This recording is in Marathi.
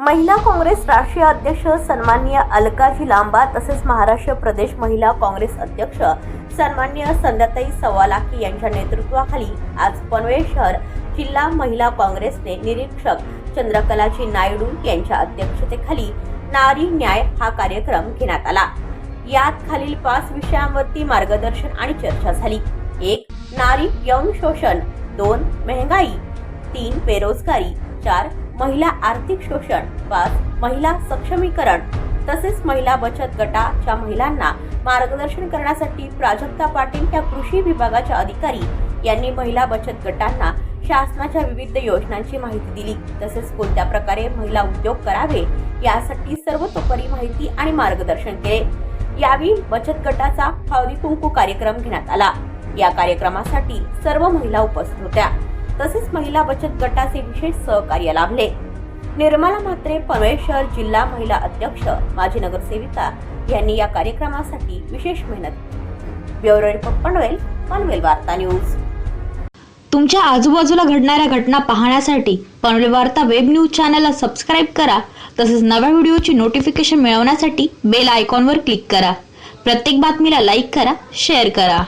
महिला काँग्रेस राष्ट्रीय अध्यक्ष सन्माननीय अलकाजी लांबा तसेच महाराष्ट्र प्रदेश महिला काँग्रेस अध्यक्ष सन्माननीय संध्याताई सवालाकी यांच्या नेतृत्वाखाली आज पनवेल शहर जिल्हा महिला काँग्रेसने निरीक्षक चंद्रकलाजी नायडू यांच्या अध्यक्षतेखाली नारी न्याय हा कार्यक्रम घेण्यात आला. यात खालील पाच विषयांवरती मार्गदर्शन आणि चर्चा झाली. एक नारी यौन शोषण. दोन महंगाई. तीन बेरोजगारी. चार महिला आर्थिक शोषण पाच महिला सक्षमीकरण तसेच महिला बचत गटाच्या महिलांना मार्गदर्शन करण्यासाठी प्राजक्ता पाटील या कृषी विभागाच्या अधिकारी यांनी महिला बचत गटांना शासनाच्या विविध योजनांची माहिती दिली. तसेच कोणत्या प्रकारे महिला उद्योग करावे यासाठी सर्वतोपरी माहिती आणि मार्गदर्शन केले. यावेळी बचत गटाचा हळदी कुंकू कार्यक्रम घेण्यात आला. या कार्यक्रमासाठी सर्व महिला उपस्थित होत्या. तसेच महिला बचत गटाचे विशेष सहकार्य लाभले. निर्मला म्हात्रे पनवेल शहर जिल्हा महिला अध्यक्ष माजी नगरसेविका यांनी या कार्यक्रमासाठी विशेष मेहनत ब्युरो रिपोर्ट पनवेल पनवेल वार्ता न्यूज. तुमच्या आजूबाजूला घडणाऱ्या घटना पाहण्यासाठी पनवेल वार्ता वेब न्यूज चॅनलला सबस्क्राईब करा. तसेच नव्या व्हिडिओची नोटिफिकेशन मिळवण्यासाठी बेल आयकॉनवर क्लिक करा. प्रत्येक बातमीला लाईक करा शेअर करा.